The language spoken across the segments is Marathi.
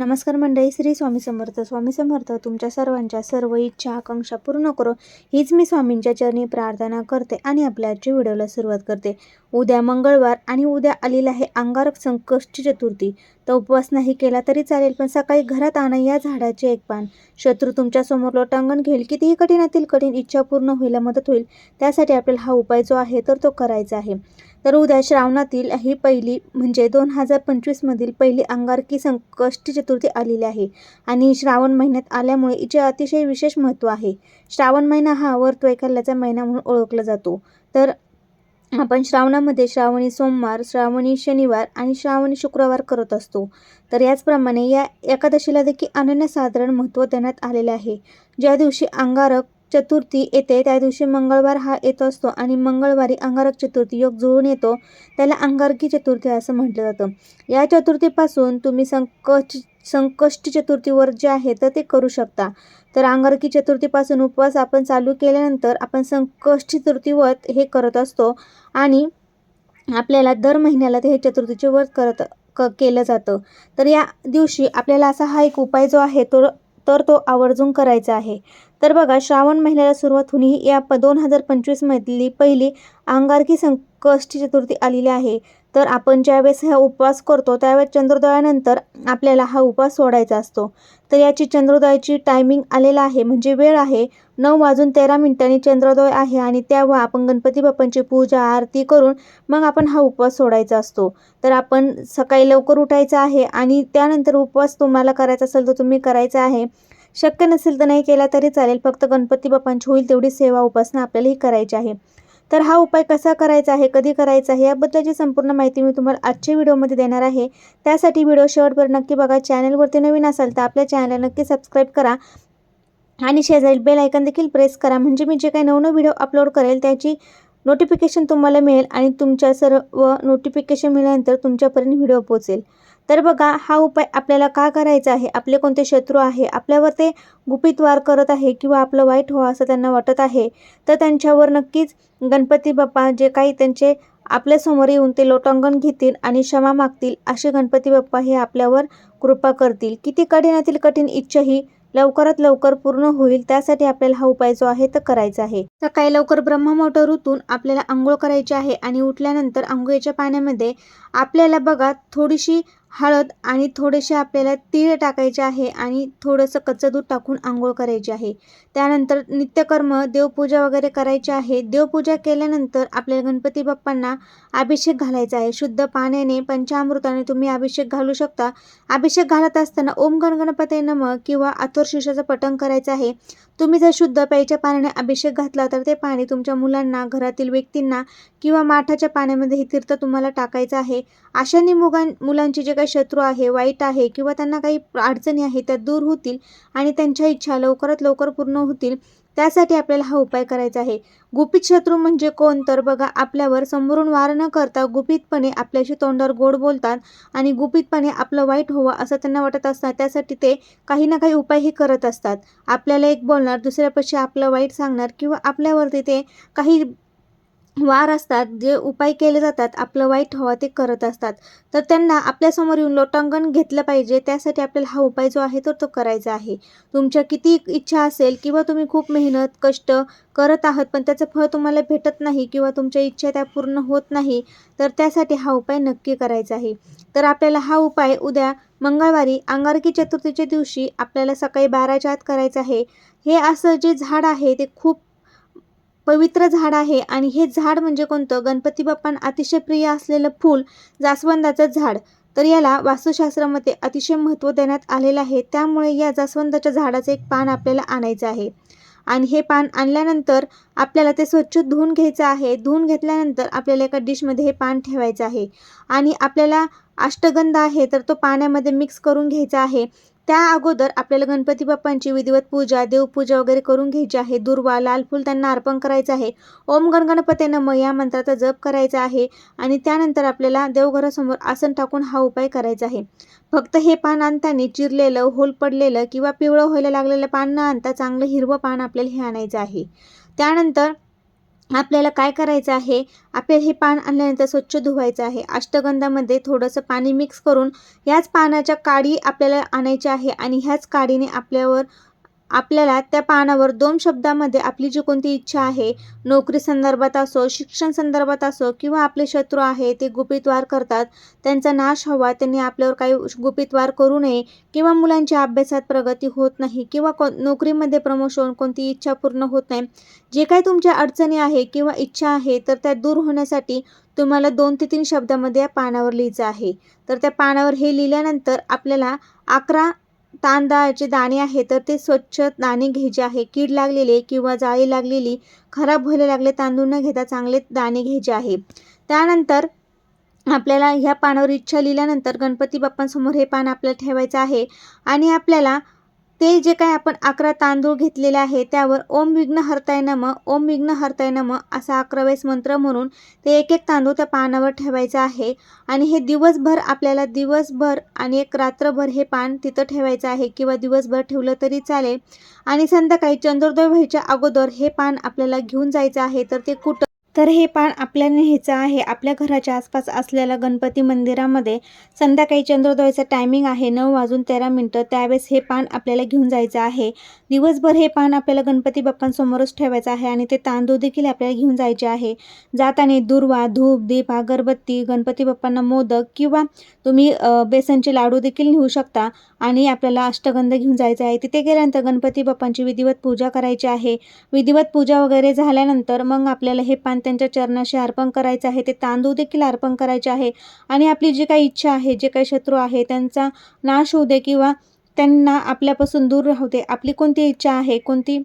नमस्कार मंडळी श्री स्वामी समर्थ. स्वामी समर्थ तुमच्या सर्वांच्या सर्व इच्छा आकांक्षा पूर्ण करो. हीच मी स्वामींच्या चरणी प्रार्थना करते आणि आपल्या आजच्या व्हिडिओला सुरुवात करते. उद्या मंगळवार आणि उद्या आलेला आहे अंगारक संकष्टी चतुर्थी. तर उपवास नाही केला तरी चालेल पण सकाळी घरात आणा या झाडाचे एक पान. शत्रू तुमच्यासमोर लोटांगण घेईल कितीही कठीणातील कठीण इच्छा पूर्ण व्हायला मदत होईल. त्यासाठी आपल्याला हा उपाय जो आहे तर तो करायचा आहे. तर उद्या श्रावणातील ही पहिली म्हणजे दोन हजार पंचवीसमधील पहिली अंगारकी संकष्टी चतुर्थी आलेली आहे. आणि श्रावण महिन्यात आल्यामुळे हिचे अतिशय विशेष महत्त्व आहे. श्रावण महिना हा वर्त वैकल्याचा महिना म्हणून ओळखला जातो. तर आपण श्रावणामध्ये श्रावणी सोमवार श्रावणी शनिवार आणि श्रावणी शुक्रवार करत असतो. तर याचप्रमाणे या एकादशीला देखील अनन्यसाधारण महत्त्व देण्यात आलेले आहे. ज्या दिवशी अंगारक चतुर्थी येते त्या दिवशी मंगळवार हा येत असतो आणि मंगळवारी अंगारक चतुर्थी योग जुळून येतो. त्याला अंगारकी चतुर्थी असं म्हटलं जातं. या चतुर्थीपासून तुम्ही संकष्ट संकष्टी चतुर्थीवर जे आहे तर ते करू शकता. तर अंगारकी चतुर्थीपासून उपवास आपण चालू केल्यानंतर आपण संकष्टी चतुर्थीवर हे करत असतो आणि आपल्याला दर महिन्याला ते हे चतुर्थीचे व्रत करत क केलं जातं. तर या दिवशी आपल्याला असा हा एक उपाय जो आहे तो तर तो आवर्जून करायचा आहे. तर बघा श्रावण महिन्याला सुरुवात होऊन ही या प दोन हजार पंचवीसमधली पहिली अंगारकी संकष्टी चतुर्थी आलेली आहे. तर आपण ज्यावेळेस हा उपवास करतो त्यावेळेस चंद्रोदयानंतर आपल्याला हा उपवास सोडायचा असतो. तर याची चंद्रोदयाची टायमिंग आलेला आहे म्हणजे वेळ आहे नऊ वाजून तेरा मिनिटांनी चंद्रोदय आहे आणि तेव्हा आपण गणपती बाप्पांची पूजा आरती करून मग आपण हा उपवास सोडायचा असतो. तर आपण सकाळी लवकर उठायचं आहे आणि त्यानंतर उपवास तुम्हाला करायचा असेल तर तुम्ही करायचा आहे. शक्य नसेल तर नाही केला तरी चालेल फक्त गणपती बाप्पांची होईल तेवढी सेवा उपासना आपल्याला ही करायची आहे. तर हा उपाय कसा करायचा आहे कधी करायचा आहे याबद्दलची संपूर्ण माहिती मी तुम्हाला आजच्या व्हिडिओमध्ये देणार आहे. त्यासाठी व्हिडिओ शेवटवर नक्की बघा. चॅनलवरती नवीन असाल तर आपल्या चॅनलला नक्की सबस्क्राईब करा आणि शेजारी बेल आयकन देखील प्रेस करा. म्हणजे मी जे काही नवनव व्हिडिओ अपलोड करेल त्याची नोटिफिकेशन तुम्हाला मिळेल आणि तुमच्या सर्व नोटिफिकेशन मिळाल्यानंतर तुमच्यापर्यंत व्हिडिओ पोहोचेल. तर बघा हा उपाय आपल्याला का करायचा आहे? आपले कोणते शत्रू आहे? आपल्यावर ते गुपित वार करत आहे किंवा आपलं वाईट व्हा असं त्यांना वाटत आहे? तर त्यांच्यावर नक्कीच गणपती बाप्पा जे काही त्यांचे आपल्यासमोर येऊन ते लोटांगण घेतील आणि क्षमा मागतील असे गणपती बाप्पा हे आपल्यावर कृपा करतील. किती कठीणातील कठीण इच्छा ही लवकरात लवकर पूर्ण होईल त्यासाठी आपल्याला हा उपाय जो आहे तर करायचा आहे. सकाळी लवकर ब्रह्ममोटर ऋतून आपल्याला आंघोळ करायची आहे आणि उठल्यानंतर आंघोळीच्या पाण्यामध्ये आपल्याला बघा थोडीशी हळद आणि थोडेसे आपल्याला तीळ टाकायचे आहे आणि थोडंसं कच्चं दूध टाकून आंघोळ करायची आहे. त्यानंतर नित्यकर्म देवपूजा वगैरे करायची आहे. देवपूजा केल्यानंतर आपल्याला गणपती बाप्पांना अभिषेक घालायचा आहे. शुद्ध पाण्याने पंचामृताने तुम्ही अभिषेक घालू शकता. अभिषेक घालत असताना ओम गणगणपते नम किंवा आतुरशीर्षाचं पठण करायचं आहे. तुम्ही जर शुद्ध प्यायच्या पाण्याने अभिषेक घातला तर ते पाणी तुमच्या मुलांना घरातील व्यक्तींना किंवा माठाच्या पाण्यामध्ये हे तीर्थ तुम्हाला टाकायचं आहे. अशाने मुगां मुलांची जे काही शत्रू आहे वाईट आहे किंवा त्यांना काही अडचणी आहे त्या दूर होतील आणि त्यांच्या इच्छा लवकरात लवकर पूर्ण होतील. त्यासाठी आपल्याला हा उपाय करायचा आहे. गुपित शत्रू म्हणजे कोण? तर बघा आपल्यावर समोरून वार न करता गुपितपणे आपल्याशी तोंडावर गोड बोलतात आणि गुपितपणे आपलं वाईट व्हावं असं त्यांना वाटत असतात त्यासाठी ते काही ना काही उपायही करत असतात. आपल्याला एक बोलणार दुसऱ्यापाशी आपलं वाईट सांगणार किंवा आपल्यावरती ते काही वार असतात जे उपाय केले जातात आपलं वाईट हवा ते करत असतात. तर त्यांना आपल्यासमोर येऊन लोटांगण घेतलं पाहिजे त्यासाठी आपल्याला हा उपाय जो आहे तर तो करायचा आहे. तुमच्या किती इच्छा असेल किंवा तुम्ही खूप मेहनत कष्ट करत आहात पण त्याचं फळ तुम्हाला भेटत नाही किंवा तुमच्या इच्छा त्या पूर्ण होत नाही तर त्यासाठी हा उपाय नक्की करायचा आहे. तर आपल्याला हा उपाय उद्या मंगळवारी अंगारकी चतुर्थीच्या दिवशी आपल्याला सकाळी बाराच्या आत करायचं आहे. हे असं जे झाड आहे ते खूप पवित्र झाड आहे आणि हे झाड म्हणजे कोणतं? गणपती बाप्पांना अतिशय प्रिय असलेलं फूल जास्वंदाचं झाड. तर याला वास्तुशास्त्रामध्ये अतिशय महत्त्व देण्यात आलेलं आहे. त्यामुळे या जास्वंदाच्या झाडाचं एक पान आपल्याला आणायचं आहे. आणि हे पान आणल्यानंतर आपल्याला ते स्वच्छ धुवून घ्यायचं आहे. धुवून घेतल्यानंतर आपल्याला एका डिशमध्ये हे पान ठेवायचं आहे. आणि आपल्याला अष्टगंध आहे तर तो पाण्यामध्ये मिक्स करून घ्यायचा आहे. त्या अगोदर आपल्याला गणपती बाप्पांची विधिवत पूजा देवपूजा वगैरे करून घ्यायची आहे. दुर्वा लाल फूल त्यांना अर्पण करायचं आहे. ओम गणगणपते नम या मंत्राचा जप करायचा आहे आणि त्यानंतर आपल्याला देवघरासमोर आसन टाकून हा उपाय करायचा आहे. फक्त हे पान आणताना चिरलेलं होल पडलेलं किंवा पिवळं व्हायला लागलेलं पान न आणता चांगलं हिरवं पान आपल्याला हे आणायचं आहे. त्यानंतर आपल्याला काय करायचं आहे? आपल्याला हे पान आणल्यानंतर स्वच्छ धुवायचं आहे. अष्टगंधामध्ये थोडंसं पाणी मिक्स करून याच पानाच्या काडी आपल्याला आणायच्या आहे आणि ह्याच काडीने आपल्यावर आपल्याला त्या पानावर दोन शब्दामध्ये आपली जी कोणती इच्छा आहे नोकरी संदर्भात असो शिक्षण संदर्भात असो किंवा आपले शत्रू आहे ते गुपितवार करतात त्यांचा नाश हवा त्यांनी आपल्यावर काही गुपितवार करू नये किंवा मुलांच्या अभ्यासात प्रगती होत नाही किंवा को नोकरीमध्ये प्रमोशन कोणती इच्छा पूर्ण होत नाही जे काही तुमच्या अडचणी आहे किंवा इच्छा आहे तर त्या दूर होण्यासाठी तुम्हाला दोन ते तीन शब्दामध्ये या पानावर लिहायचं आहे. तर त्या पानावर हे लिहिल्यानंतर आपल्याला अकरा तांदळाचे दाणे आहे तर ते स्वच्छ दाणे घ्यायचे आहे. कीड लागलेले किंवा जाळी लागलेली खराब व्हायला लागले तांदूळ न घेता चांगले दाणे घ्यायचे आहे. त्यानंतर आपल्याला ह्या पानावर इच्छा लिहिल्यानंतर गणपती बाप्पांसमोर हे पान आपल्याला ठेवायचं आहे. आणि आपल्याला ते जे काय आपण अकरा तांदूळ घेतलेले आहे त्यावर ओम विघ्न हरताय नम ओम विघ्न हरताय नम असा अकरा वेळेस मंत्र म्हणून ते एक एक तांदूळ त्या पानावर ठेवायचं आहे. आणि हे दिवसभर आपल्याला दिवसभर आणि एक रात्रभर हे पान तिथं ठेवायचं आहे किंवा दिवसभर ठेवलं तरी चालेल. आणि संध्याकाळी चंद्रोदय व्हायच्या अगोदर हे पान आपल्याला घेऊन जायचं आहे तर ते कुठं तर हे पान आपल्याला न्यायचं आहे. आपल्या घराच्या आसपास असलेल्या गणपती मंदिरामध्ये संध्याकाळी चंद्रोदयाचं टायमिंग आहे नऊ वाजून तेरा मिनटं. त्यावेळेस हे पान आपल्याला घेऊन जायचं आहे. दिवसभर हे पान आपल्याला गणपती बाप्पांसमोरच ठेवायचं आहे आणि ते तांदूळ देखील आपल्याला घेऊन जायचे आहे. जाताना दुर्वा धूप दीप अगरबत्ती गणपती बाप्पांना मोदक किंवा तुम्ही बेसनचे लाडू देखील नेऊ शकता आणि आपल्याला अष्टगंध घेऊन जायचं आहे. तिथे गेल्यानंतर गणपती बाप्पांची विधिवत पूजा करायची आहे. विधिवत पूजा वगैरे झाल्यानंतर मग आपल्याला हे पान त्यांच्या चरणाशी अर्पण करायचं आहे ते तांदूळ देखील अर्पण करायचे आहे. आणि आपली जी काही इच्छा आहे जे काही शत्रू आहे त्यांचा नाश होऊ दे किंवा त्यांना आपल्यापासून दूर राहू दे आपली कोणती इच्छा आहे कोणती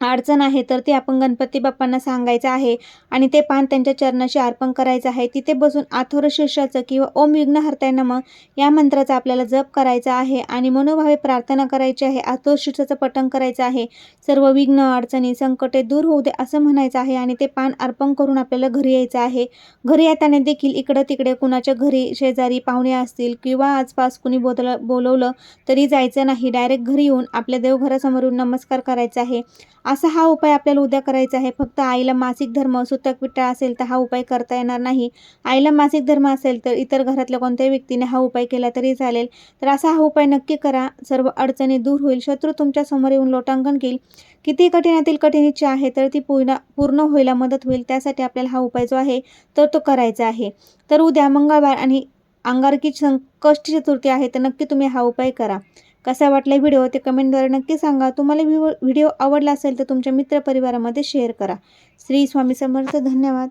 अडचण आहे तर ते आपण गणपती बाप्पांना सांगायचं आहे आणि ते पान त्यांच्या चरणाशी अर्पण करायचं आहे. तिथे बसून आथोर शीर्षाचं किंवा ओम विघ्न हरताय नम या मंत्राचा आपल्याला जप करायचा आहे आणि मनोभावे प्रार्थना करायची आहे. आथोर शीर्षाचं पठण करायचं आहे. सर्व विघ्न अडचणी संकटे दूर होऊ दे असं म्हणायचं आहे आणि ते पान अर्पण करून आपल्याला घरी यायचं आहे. घरी येताना देखील इकडं तिकडे कुणाच्या घरी शेजारी पाहुणे असतील किंवा आसपास कुणी बोललं बोलवलं तरी जायचं नाही. डायरेक्ट घरी येऊन आपल्या देवघरासमोर येऊन नमस्कार करायचा आहे. असा हा उपाय आपल्याला उद्या करायचा आहे. फक्त आईला मासिक धर्म सुतक विटा असेल तर हा उपाय करता येणार नाही. आईला मासिक धर्म असेल तर इतर घरातल्या कोणत्याही व्यक्तीने हा उपाय केला तरी चालेल. तर असा हा उपाय नक्की करा. सर्व अडचणी दूर होईल. शत्रू तुमच्यासमोर येऊन लोटांकन घेईल. किती कठीणातील कठीण इच्छा आहे तर ती पूर्ण पूर्ण व्हायला मदत होईल. त्यासाठी आपल्याला हा उपाय जो आहे तर तो करायचा आहे. तर उद्या मंगळवार आणि अंगारकी संकष्ट चतुर्थी आहे तर नक्की तुम्ही हा उपाय करा. कसा वाटला व्हिडिओ ते कमेंटद्वारे नक्की सांगा. तुम्हाला व्हिडिओ व्हिडिओ आवडला असेल तर तुमच्या मित्रपरिवारामध्ये शेअर करा. श्री स्वामी समर्थ धन्यवाद.